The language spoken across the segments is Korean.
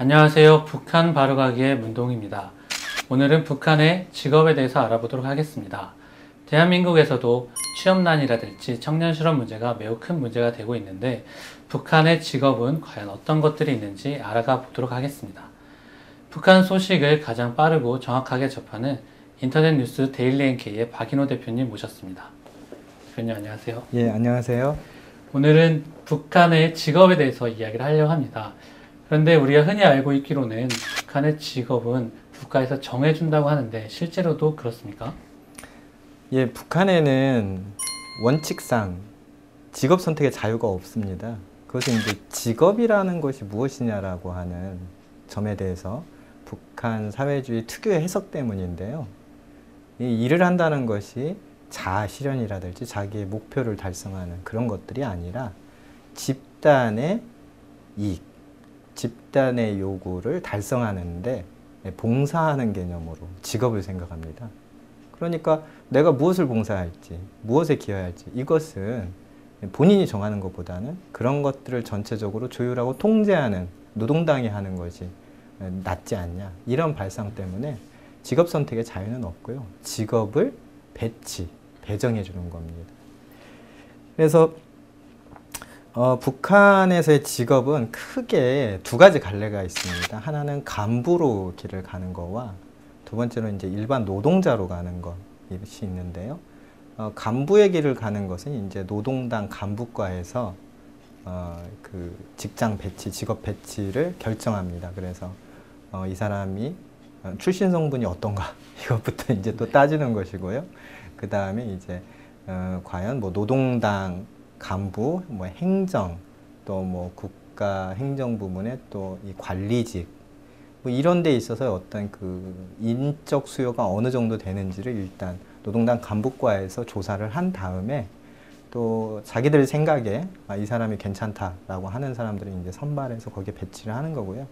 안녕하세요. 북한 바로가기의 문동입니다. 오늘은 북한의 직업에 대해서 알아보도록 하겠습니다. 대한민국에서도 취업난이라든지 청년 실업 문제가 매우 큰 문제가 되고 있는데 북한의 직업은 과연 어떤 것들이 있는지 알아가 보도록 하겠습니다. 북한 소식을 가장 빠르고 정확하게 접하는 인터넷 뉴스 데일리 NK의 박인호 대표님 모셨습니다. 대표님 안녕하세요. 예, 안녕하세요. 오늘은 북한의 직업에 대해서 이야기를 하려고 합니다. 그런데 우리가 흔히 알고 있기로는 북한의 직업은 국가에서 정해준다고 하는데 실제로도 그렇습니까? 예, 북한에는 원칙상 직업 선택의 자유가 없습니다. 그것은 이제 직업이라는 것이 무엇이냐라고 하는 점에 대해서 북한 사회주의 특유의 해석 때문인데요. 이 일을 한다는 것이 자아 실현이라든지 자기의 목표를 달성하는 그런 것들이 아니라 집단의 이익, 집단의 요구를 달성하는데 봉사하는 개념으로 직업을 생각합니다. 그러니까 내가 무엇을 봉사할지, 무엇에 기여할지 이것은 본인이 정하는 것보다는 그런 것들을 전체적으로 조율하고 통제하는 노동당이 하는 것이 낫지 않냐 이런 발상 때문에 직업 선택의 자유는 없고요. 직업을 배치, 배정해 주는 겁니다. 그래서 어, 북한에서의 직업은 크게 두 가지 갈래가 있습니다. 하나는 간부로 길을 가는 거와 두 번째로 이제 일반 노동자로 가는 것이 있는데요. 어, 간부의 길을 가는 것은 이제 노동당 간부과에서 어, 그 직장 배치, 직업 배치를 결정합니다. 그래서 어, 이 사람이 어, 출신 성분이 어떤가 이것부터 이제 또 따지는 것이고요. 그 다음에 이제 어, 과연 뭐 노동당 간부, 뭐 행정, 또 뭐 국가 행정 부문의 또 이 관리직 뭐 이런 데 있어서 어떤 그 인적 수요가 어느 정도 되는지를 일단 노동당 간부과에서 조사를 한 다음에 또 자기들 생각에 아, 이 사람이 괜찮다라고 하는 사람들을 이제 선발해서 거기에 배치를 하는 거고요.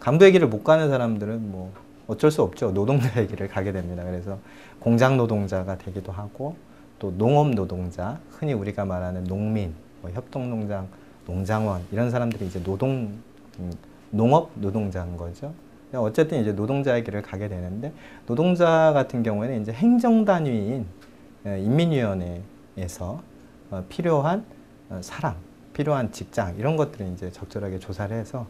간부의 길을 못 가는 사람들은 뭐 어쩔 수 없죠. 노동자의 길을 가게 됩니다. 그래서 공장 노동자가 되기도 하고 또 농업 노동자, 흔히 우리가 말하는 농민, 뭐 협동농장, 농장원 이런 사람들이 이제 노동 음, 농업 노동자인 거죠. 어쨌든 이제 노동자의 길을 가게 되는데 노동자 같은 경우에는 이제 행정 단위인 인민위원회에서 어, 필요한 어, 사람, 필요한 직장 이런 것들을 이제 적절하게 조사를 해서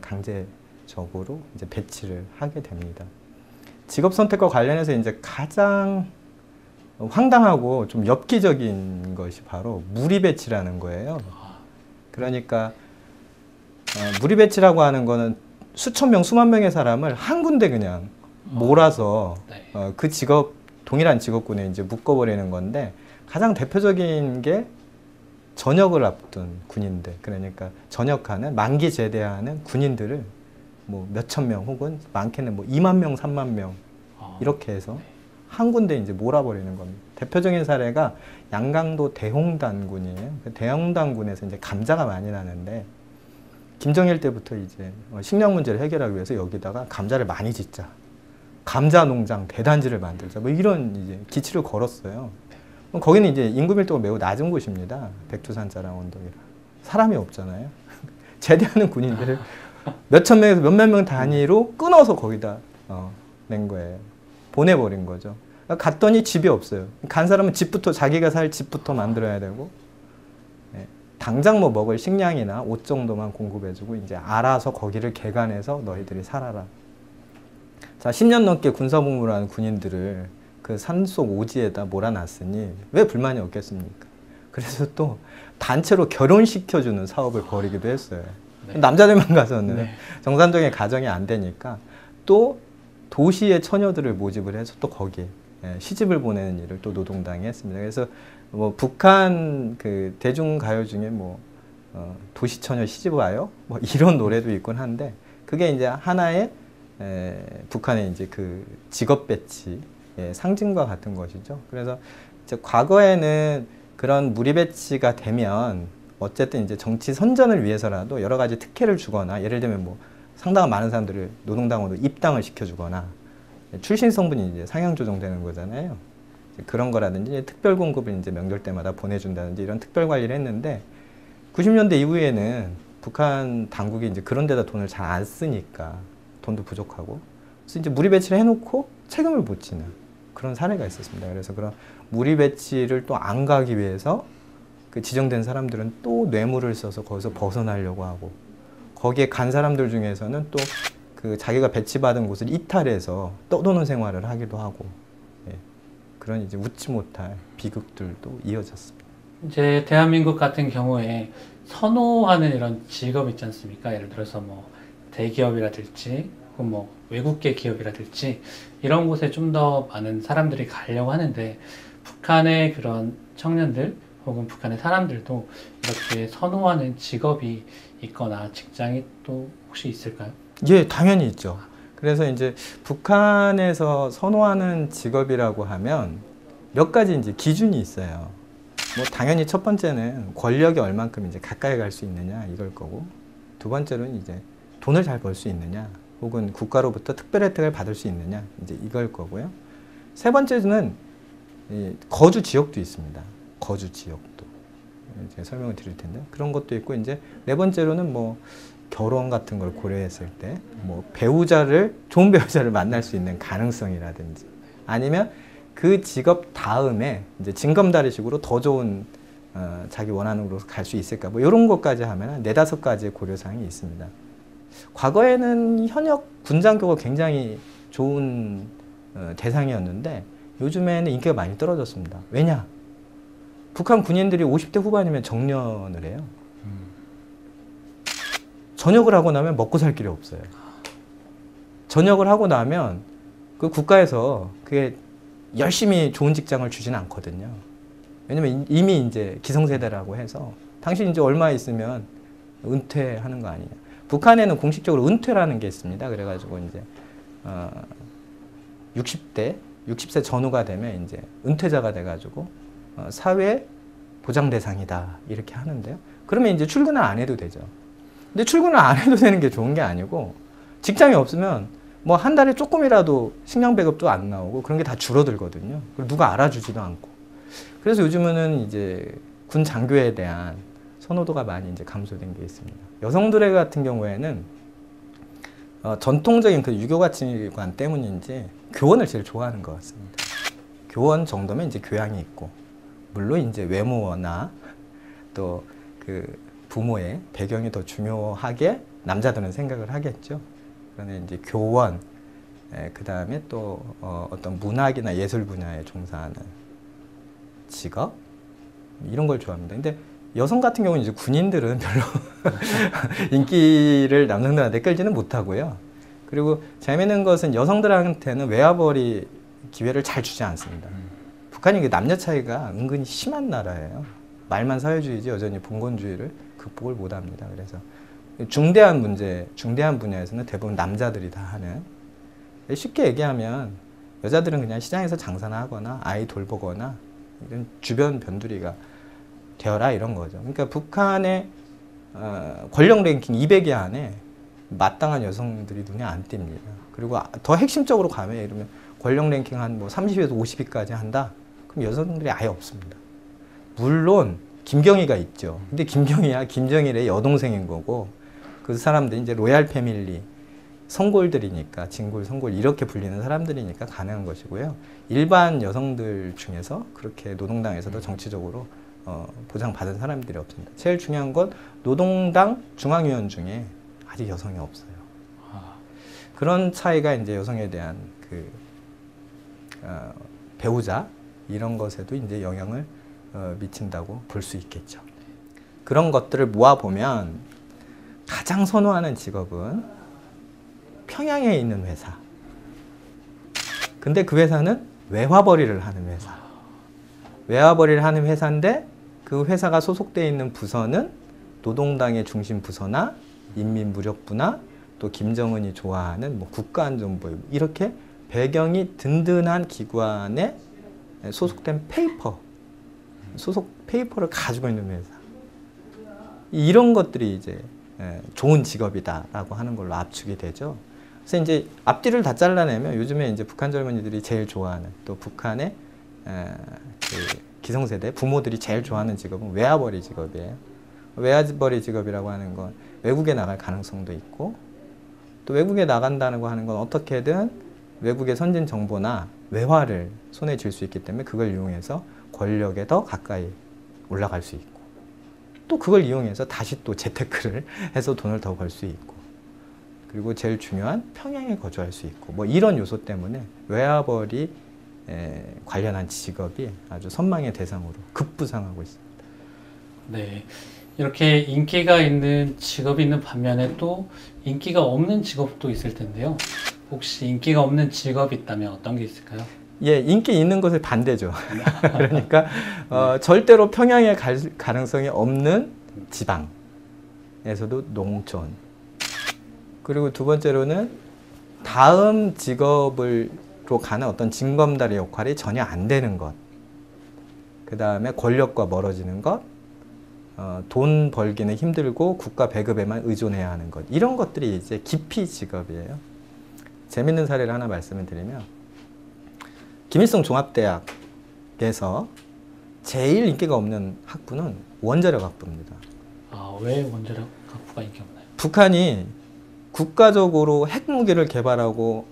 강제적으로 이제 배치를 하게 됩니다. 직업 선택과 관련해서 이제 가장 황당하고 좀 엽기적인 것이 바로 무리 배치라는 거예요. 그러니까 어, 무리 배치라고 하는 거는 수천 명, 수만 명의 사람을 한 군데 그냥 몰아서 네. 어, 그 직업 동일한 직업군에 이제 묶어버리는 건데 가장 대표적인 게 전역을 앞둔 군인들 그러니까 전역하는 만기 제대하는 군인들을 뭐 몇천 명 혹은 많게는 뭐 2만 명, 3만 명 아, 이렇게 해서 한 군데 이제 몰아버리는 겁니다. 대표적인 사례가 양강도 대홍단군이에요. 그 대홍단군에서 이제 감자가 많이 나는데 김정일 때부터 이제 어, 식량 문제를 해결하기 위해서 여기다가 감자를 많이 짓자. 감자 농장 대단지를 만들자. 뭐 이런 이제 기치를 걸었어요. 거기는 이제 인구 밀도가 매우 낮은 곳입니다. 백두산 자랑 언덕이라. 사람이 없잖아요. 제대하는 군인들을 몇천 명에서 몇몇 명 단위로 끊어서 거기다 어, 낸 거예요. 보내버린 거죠. 갔더니 집이 없어요. 간 사람은 집부터 자기가 살 집부터 만들어야 되고 네. 당장 뭐 먹을 식량이나 옷 정도만 공급해주고 이제 알아서 거기를 개간해서 너희들이 살아라. 자, 10년 넘게 군사복무를 하는 군인들을 그 산속 오지에다 몰아놨으니 왜 불만이 없겠습니까? 그래서 또 단체로 결혼시켜주는 사업을 벌이기도 했어요. 네. 남자들만 가서는 네. 정상적인 가정이 안 되니까 또 도시의 처녀들을 모집을 해서 또 거기에 예, 시집을 보내는 일을 또 노동당이 했습니다. 그래서 뭐 북한 그 대중 가요 중에 뭐 어, 도시 처녀 시집 와요 뭐 이런 노래도 있곤 한데 그게 이제 하나의 에, 북한의 이제 그 직업 배치 예, 상징과 같은 것이죠. 그래서 과거에는 그런 무리 배치가 되면 어쨌든 이제 정치 선전을 위해서라도 여러 가지 특혜를 주거나 예를 들면 뭐 상당한 많은 사람들을 노동당으로 입당을 시켜주거나 출신 성분이 이제 상향 조정되는 거잖아요. 그런 거라든지 특별 공급을 이제 명절 때마다 보내준다든지 이런 특별 관리를 했는데 90년대 이후에는 북한 당국이 이제 그런 데다 돈을 잘 안 쓰니까 돈도 부족하고 그래서 이제 무리 배치를 해놓고 책임을 못 지는 그런 사례가 있었습니다. 그래서 그런 무리 배치를 또 안 가기 위해서 그 지정된 사람들은 또 뇌물을 써서 거기서 벗어나려고 하고 거기에 간 사람들 중에서는 또 그 자기가 배치받은 곳을 이탈해서 떠도는 생활을 하기도 하고 예. 그런 이제 웃지 못할 비극들도 이어졌습니다. 이제 대한민국 같은 경우에 선호하는 이런 직업 있지 않습니까? 예를 들어서 뭐 대기업이라든지 혹은 뭐 외국계 기업이라든지 이런 곳에 좀 더 많은 사람들이 가려고 하는데 북한의 그런 청년들 혹은 북한의 사람들도 이렇게 선호하는 직업이 있거나 직장이 또 혹시 있을까요? 예, 당연히 있죠. 그래서 이제 북한에서 선호하는 직업이라고 하면 몇 가지 이제 기준이 있어요. 뭐 당연히 첫 번째는 권력이 얼만큼 이제 가까이 갈 수 있느냐 이걸 거고 두 번째로는 이제 돈을 잘 벌 수 있느냐 혹은 국가로부터 특별 혜택을 받을 수 있느냐 이제 이걸 거고요. 세 번째는 이 거주 지역도 있습니다. 거주 지역도 제가 설명을 드릴 텐데 그런 것도 있고 이제 네 번째로는 뭐 결혼 같은 걸 고려했을 때 뭐 배우자를 좋은 배우자를 만날 수 있는 가능성이라든지 아니면 그 직업 다음에 이제 징검다리식으로 더 좋은 어, 자기 원하는 곳으로 갈 수 있을까 뭐 이런 것까지 하면 네다섯 가지의 고려 사항이 있습니다. 과거에는 현역 군장교가 굉장히 좋은 어, 대상이었는데 요즘에는 인기가 많이 떨어졌습니다. 왜냐? 북한 군인들이 50대 후반이면 정년을 해요. 전역을 하고 나면 먹고 살 길이 없어요. 전역을 하고 나면 그 국가에서 그게 열심히 좋은 직장을 주지는 않거든요. 왜냐면 이미 이제 기성세대라고 해서 당신 이제 얼마 있으면 은퇴하는 거 아니냐. 북한에는 공식적으로 은퇴라는 게 있습니다. 그래가지고 이제 어 60대, 60세 전후가 되면 이제 은퇴자가 돼가지고 어 사회 보장 대상이다 이렇게 하는데요. 그러면 이제 출근을 안 해도 되죠. 근데 출근을 안 해도 되는 게 좋은 게 아니고 직장이 없으면 뭐 한 달에 조금이라도 식량 배급도 안 나오고 그런 게 다 줄어들거든요. 그리고 누가 알아주지도 않고. 그래서 요즘은 이제 군 장교에 대한 선호도가 많이 이제 감소된 게 있습니다. 여성들 같은 경우에는 어, 전통적인 그 유교 가치관 때문인지 교원을 제일 좋아하는 것 같습니다. 교원 정도면 이제 교양이 있고 물론 이제 외모나 또그 부모의 배경이 더 중요하게 남자들은 생각을 하겠죠. 그런데 이제 교원, 그 다음에 또 어, 어떤 문학이나 예술 분야에 종사하는 직업 이런 걸 좋아합니다. 근데 여성 같은 경우는 이제 군인들은 별로 인기를 남성들한테 끌지는 못하고요. 그리고 재미있는 것은 여성들한테는 외화벌이 기회를 잘 주지 않습니다. 북한이 그 남녀 차이가 은근히 심한 나라예요. 말만 사회주의지 여전히 봉건주의를 극복을 못 합니다. 그래서 중대한 문제, 중대한 분야에서는 대부분 남자들이 다 하는 쉽게 얘기하면 여자들은 그냥 시장에서 장사나 하거나 아이 돌보거나 이런 주변 변두리가 되어라 이런 거죠. 그러니까 북한의 어, 권력 랭킹 200위 안에 마땅한 여성들이 눈에 안 띕니다. 그리고 더 핵심적으로 가면 이러면 권력 랭킹 한 뭐 30에서 50위까지 한다. 그럼 여성들이 아예 없습니다. 물론 김경희가 있죠. 근데 김경희야 김정일의 여동생인 거고 그 사람들이 이제 로얄 패밀리 성골들이니까 진골, 성골 이렇게 불리는 사람들이니까 가능한 것이고요. 일반 여성들 중에서 그렇게 노동당에서도 정치적으로 어, 보장받은 사람들이 없습니다. 제일 중요한 건 노동당 중앙위원 중에 아직 여성이 없어요. 그런 차이가 이제 여성에 대한 그 어, 배우자 이런 것에도 이제 영향을 어, 미친다고 볼 수 있겠죠. 그런 것들을 모아 보면 가장 선호하는 직업은 평양에 있는 회사. 근데 그 회사는 외화벌이를 하는 회사. 외화벌이를 하는 회사인데 그 회사가 소속되어 있는 부서는 노동당의 중심 부서나 인민무력부나 또 김정은이 좋아하는 뭐 국가안전부 이렇게 배경이 든든한 기관에 소속된 페이퍼, 소속 페이퍼를 가지고 있는 회사. 이런 것들이 이제 예, 좋은 직업이다라고 하는 걸로 압축이 되죠. 그래서 이제 앞뒤를 다 잘라내면 요즘에 이제 북한 젊은이들이 제일 좋아하는 또 북한의 에, 그 기성세대 부모들이 제일 좋아하는 직업은 외화벌이 직업이에요. 외화벌이 직업이라고 하는 건 외국에 나갈 가능성도 있고 또 외국에 나간다는 거 하는 건 어떻게든 외국의 선진 정보나 외화를 손에 쥘 수 있기 때문에 그걸 이용해서 권력에 더 가까이 올라갈 수 있고 또 그걸 이용해서 다시 또 재테크를 해서 돈을 더 벌 수 있고 그리고 제일 중요한 평양에 거주할 수 있고 뭐 이런 요소 때문에 외화벌이 에, 관련한 직업이 아주 선망의 대상으로 급부상하고 있습니다. 네. 이렇게 인기가 있는 직업이 있는 반면에 또 인기가 없는 직업도 있을 텐데요. 혹시 인기가 없는 직업이 있다면 어떤 게 있을까요? 예, 인기 있는 것을 반대죠. 그러니까 어, 절대로 평양에 갈 가능성이 없는 지방에서도 농촌. 그리고 두 번째로는 다음 직업으로 가는 어떤 징검다리 역할이 전혀 안 되는 것. 그 다음에 권력과 멀어지는 것. 어, 돈 벌기는 힘들고 국가 배급에만 의존해야 하는 것. 이런 것들이 이제 기피 직업이에요. 재밌는 사례를 하나 말씀을 드리면 김일성 종합대학에서 제일 인기가 없는 학부는 원자력 학부입니다. 아, 왜 원자력 학부가 인기 없나요? 북한이 국가적으로 핵무기를 개발하고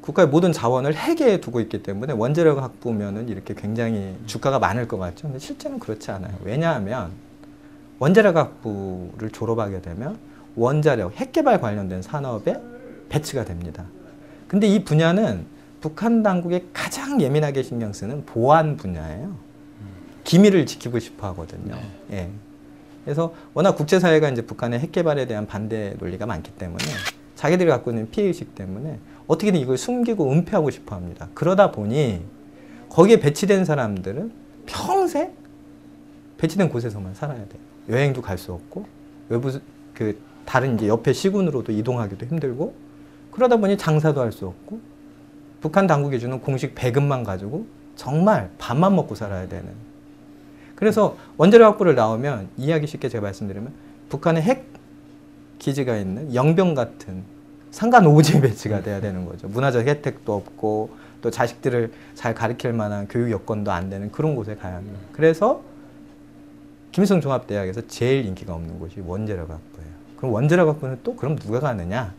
국가의 모든 자원을 핵에 두고 있기 때문에 원자력 학부면은 이렇게 굉장히 주가가 많을 것 같죠. 근데 실제는 그렇지 않아요. 왜냐하면 원자력 학부를 졸업하게 되면 원자력, 핵 개발 관련된 산업에 배치가 됩니다. 근데 이 분야는 북한 당국이 가장 예민하게 신경 쓰는 보안 분야예요. 기밀을 지키고 싶어 하거든요. 네. 예. 그래서 워낙 국제사회가 이제 북한의 핵 개발에 대한 반대 논리가 많기 때문에 자기들이 갖고 있는 피해의식 때문에 어떻게든 이걸 숨기고 은폐하고 싶어 합니다. 그러다 보니 거기에 배치된 사람들은 평생 배치된 곳에서만 살아야 돼요. 여행도 갈 수 없고 외부 그 다른 이제 옆에 시군으로도 이동하기도 힘들고 그러다 보니 장사도 할 수 없고 북한 당국이 주는 공식 배급만 가지고 정말 밥만 먹고 살아야 되는. 그래서 원자력 학부를 나오면 이해하기 쉽게 제가 말씀드리면 북한의 핵 기지가 있는 영병 같은 상간 오지에 배치가 돼야 되는 거죠. 문화적 혜택도 없고 또 자식들을 잘 가르칠 만한 교육 여건도 안 되는 그런 곳에 가야 합니다. 그래서 김일성 종합대학에서 제일 인기가 없는 곳이 원자력 학부예요. 그럼 원자력 학부는 또 그럼 누가 가느냐?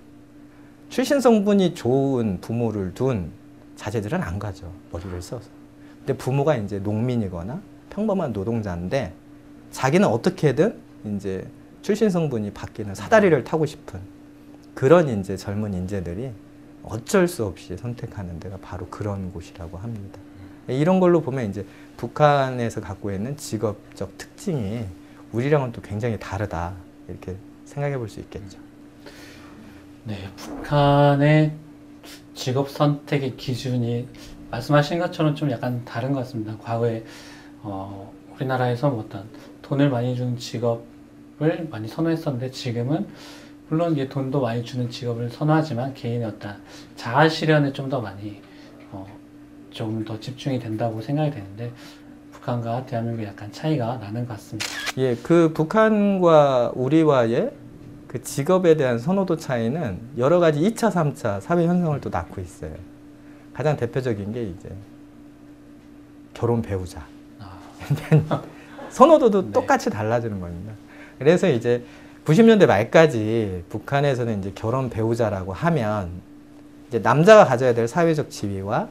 출신 성분이 좋은 부모를 둔 자제들은 안 가죠. 머리를 써서. 근데 부모가 이제 농민이거나 평범한 노동자인데 자기는 어떻게든 이제 출신 성분이 바뀌는 사다리를 타고 싶은 그런 이제 젊은 인재들이 어쩔 수 없이 선택하는 데가 바로 그런 곳이라고 합니다. 이런 걸로 보면 이제 북한에서 갖고 있는 직업적 특징이 우리랑은 또 굉장히 다르다 이렇게 생각해 볼 수 있겠죠. 네, 북한의 직업 선택의 기준이 말씀하신 것처럼 좀 약간 다른 것 같습니다. 과거에 어, 우리나라에서 뭐 어떤 돈을 많이 주는 직업을 많이 선호했었는데 지금은 물론 이제 돈도 많이 주는 직업을 선호하지만 개인의 어떤 자아 실현에 좀 더 많이 어, 조금 더 집중이 된다고 생각이 되는데 북한과 대한민국 약간 차이가 나는 것 같습니다. 예, 그 북한과 우리와의 그 직업에 대한 선호도 차이는 여러 가지 2차, 3차 사회 현상을 또 낳고 있어요. 가장 대표적인 게 이제 결혼 배우자. 아, 선호도도 네. 똑같이 달라지는 겁니다. 그래서 이제 90년대 말까지 북한에서는 이제 결혼 배우자라고 하면 이제 남자가 가져야 될 사회적 지위와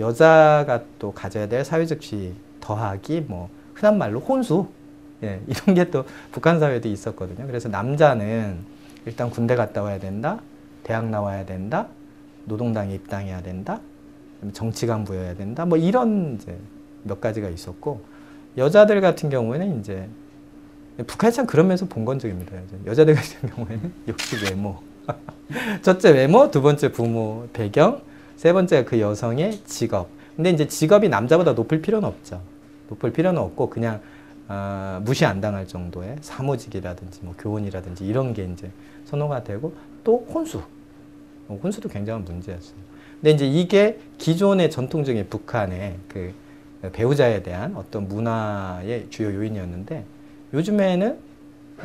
여자가 또 가져야 될 사회적 지위 더하기 뭐 흔한 말로 혼수 예, 이런 게 또 북한 사회도 있었거든요. 그래서 남자는 일단 군대 갔다 와야 된다, 대학 나와야 된다, 노동당에 입당해야 된다, 정치 간부여야 된다, 뭐 이런 이제 몇 가지가 있었고 여자들 같은 경우에는 이제 북한이 참 그런 면에서 본건 적입니다. 이제 여자들 같은 경우에는 역시 외모. 첫째 외모, 두 번째 부모 배경, 세 번째가 그 여성의 직업. 근데 이제 직업이 남자보다 높을 필요는 없죠. 높을 필요는 없고 그냥 아, 무시 안 당할 정도의 사무직이라든지 뭐 교원이라든지 이런 게 이제 선호가 되고 또 혼수. 어, 혼수도 굉장한 문제였어요. 근데 이제 이게 기존의 전통적인 북한의 그 배우자에 대한 어떤 문화의 주요 요인이었는데 요즘에는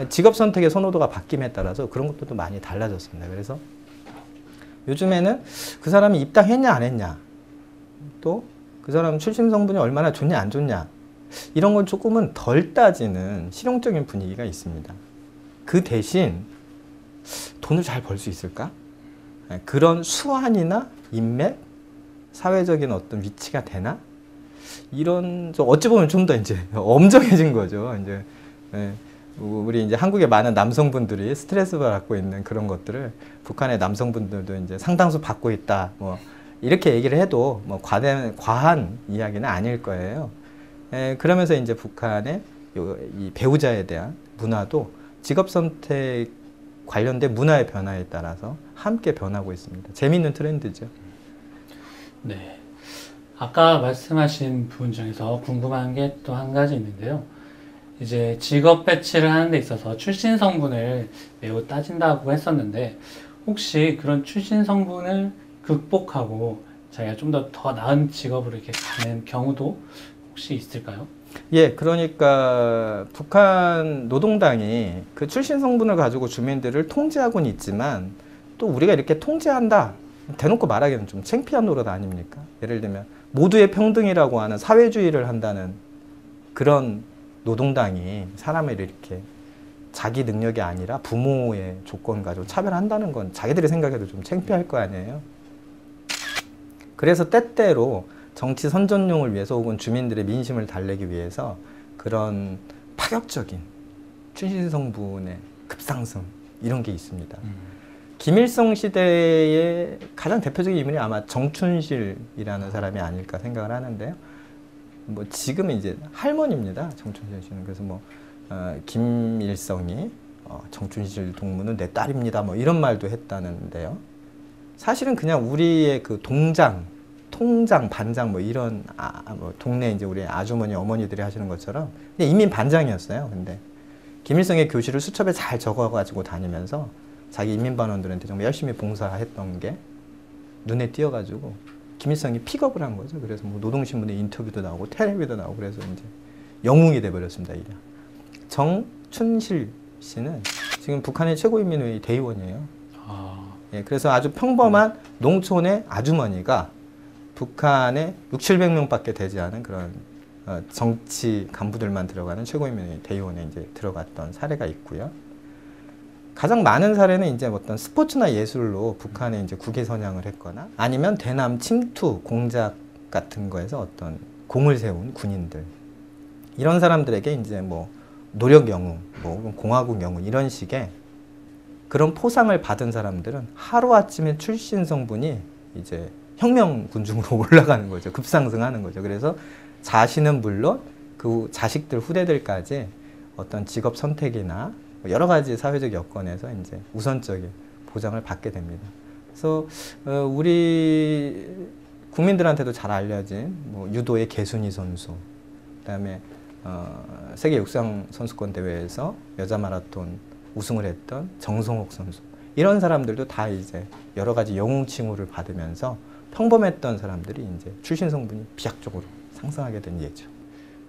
직업 선택의 선호도가 바뀜에 따라서 그런 것들도 많이 달라졌습니다. 그래서 요즘에는 그 사람이 입당했냐 안 했냐 또 그 사람 출신 성분이 얼마나 좋냐 안 좋냐 이런 건 조금은 덜 따지는 실용적인 분위기가 있습니다. 그 대신 돈을 잘 벌 수 있을까? 예, 그런 수완이나 인맥, 사회적인 어떤 위치가 되나? 이런 좀 어찌 보면 좀 더 이제 엄정해진 거죠. 이제 예, 우리 이제 한국의 많은 남성분들이 스트레스 받고 있는 그런 것들을 북한의 남성분들도 이제 상당수 받고 있다. 뭐 이렇게 얘기를 해도 뭐 과대 과한 이야기는 아닐 거예요. 예, 그러면서 이제 북한의 요, 이 배우자에 대한 문화도 직업 선택 관련된 문화의 변화에 따라서 함께 변하고 있습니다. 재미있는 트렌드죠. 네. 아까 말씀하신 부분 중에서 궁금한 게 또 한 가지 있는데요. 이제 직업 배치를 하는 데 있어서 출신 성분을 매우 따진다고 했었는데 혹시 그런 출신 성분을 극복하고 자기가 좀 더 더 나은 직업으로 이렇게 가는 경우도 혹시 있을까요? 예, 그러니까 북한 노동당이 그 출신 성분을 가지고 주민들을 통제하고는 있지만 또 우리가 이렇게 통제한다 대놓고 말하기는 좀 창피한 노릇 아닙니까? 예를 들면 모두의 평등이라고 하는 사회주의를 한다는 그런 노동당이 사람을 이렇게 자기 능력이 아니라 부모의 조건 가지고 차별한다는 건 자기들이 생각해도 좀 창피할 거 아니에요. 그래서 때때로 정치 선전용을 위해서 혹은 주민들의 민심을 달래기 위해서 그런 파격적인 출신 성분의 급상승 이런 게 있습니다. 김일성 시대의 가장 대표적인 인물이 아마 정춘실이라는 사람이 아닐까 생각을 하는데요. 뭐 지금은 이제 할머니입니다. 정춘실 씨는 그래서 뭐 어, 김일성이 어, 정춘실 동무는 내 딸입니다. 뭐 이런 말도 했다는데요. 사실은 그냥 우리의 그 동장, 통장, 반장 뭐 이런 아, 뭐 동네 이제 우리 아주머니 어머니들이 하시는 것처럼 그냥 인민 반장이었어요. 근데 김일성의 교실을 수첩에 잘 적어가지고 다니면서 자기 인민반원들한테 정말 열심히 봉사했던 게 눈에 띄어가지고 김일성이 픽업을 한 거죠. 그래서 뭐 노동신문에 인터뷰도 나오고 텔레비도 나오고 그래서 이제 영웅이 돼버렸습니다. 이래. 정춘실 씨는 지금 북한의 최고인민회의 대의원이에요. 아, 예, 그래서 아주 평범한 농촌의 아주머니가 북한의 6, 700명밖에 되지 않은 그런 어, 정치 간부들만 들어가는 최고인민회의 대의원에 이제 들어갔던 사례가 있고요. 가장 많은 사례는 이제 어떤 스포츠나 예술로 북한에 이제 국외 선양을 했거나 아니면 대남 침투 공작 같은 거에서 어떤 공을 세운 군인들 이런 사람들에게 이제 뭐 노력 영웅, 뭐 공화국 영웅 이런 식의 그런 포상을 받은 사람들은 하루 아침에 출신 성분이 이제 혁명 군중으로 올라가는 거죠. 급상승하는 거죠. 그래서 자신은 물론 그 자식들 후대들까지 어떤 직업 선택이나 여러 가지 사회적 여건에서 이제 우선적인 보장을 받게 됩니다. 그래서 어, 우리 국민들한테도 잘 알려진 뭐 유도의 개순이 선수, 그다음에 어, 세계 육상 선수권 대회에서 여자 마라톤 우승을 했던 정성옥 선수 이런 사람들도 다 이제 여러 가지 영웅 칭호를 받으면서 평범했던 사람들이 이제 출신 성분이 비약적으로 상승하게 된 예죠.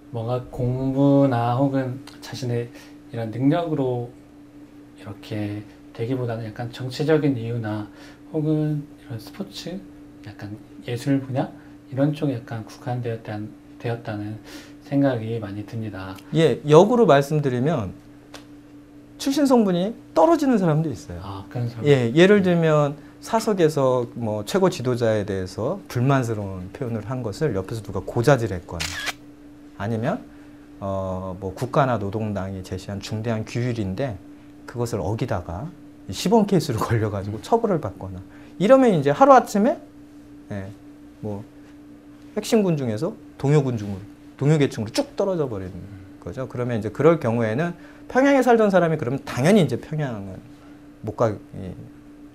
뭔가 공부나 혹은 자신의 이런 능력으로 이렇게 되기보다는 약간 정치적인 이유나 혹은 이런 스포츠, 약간 예술 분야 이런 쪽에 약간 국한되었다는 되었다는 생각이 많이 듭니다. 예, 역으로 말씀드리면 출신 성분이 떨어지는 사람도 있어요. 아 그런 사람. 예, 예를 들면 사석에서 뭐 최고 지도자에 대해서 불만스러운 표현을 한 것을 옆에서 누가 고자질했거나 아니면 어, 뭐 국가나 노동당이 제시한 중대한 규율인데 그것을 어기다가 시범 케이스로 걸려가지고 처벌을 받거나 이러면 이제 하루 아침에 예, 뭐 핵심군 중에서 동요군 중으로 동요계층으로 쭉 떨어져 버리는 거죠. 그러면 이제 그럴 경우에는 평양에 살던 사람이 그러면 당연히 이제 평양은 못가 이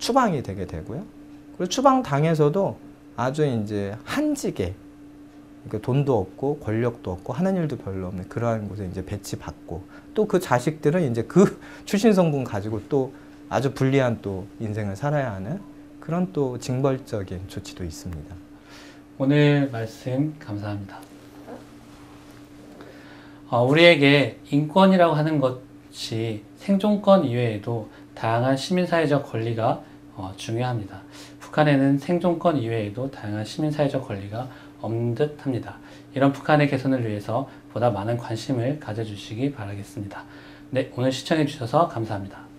추방이 되게 되고요. 그리고 추방 당에서도 아주 이제 한직에 그러니까 돈도 없고 권력도 없고 하는 일도 별로 없는 그러한 곳에 이제 배치받고 또 그 자식들은 이제 그 출신 성분 가지고 또 아주 불리한 또 인생을 살아야 하는 그런 또 징벌적인 조치도 있습니다. 오늘 말씀 감사합니다. 어, 우리에게 인권이라고 하는 것이 생존권 이외에도 다양한 시민사회적 권리가 어, 중요합니다. 북한에는 생존권 이외에도 다양한 시민사회적 권리가 없는 듯 합니다. 이런 북한의 개선을 위해서 보다 많은 관심을 가져주시기 바라겠습니다. 네, 오늘 시청해주셔서 감사합니다.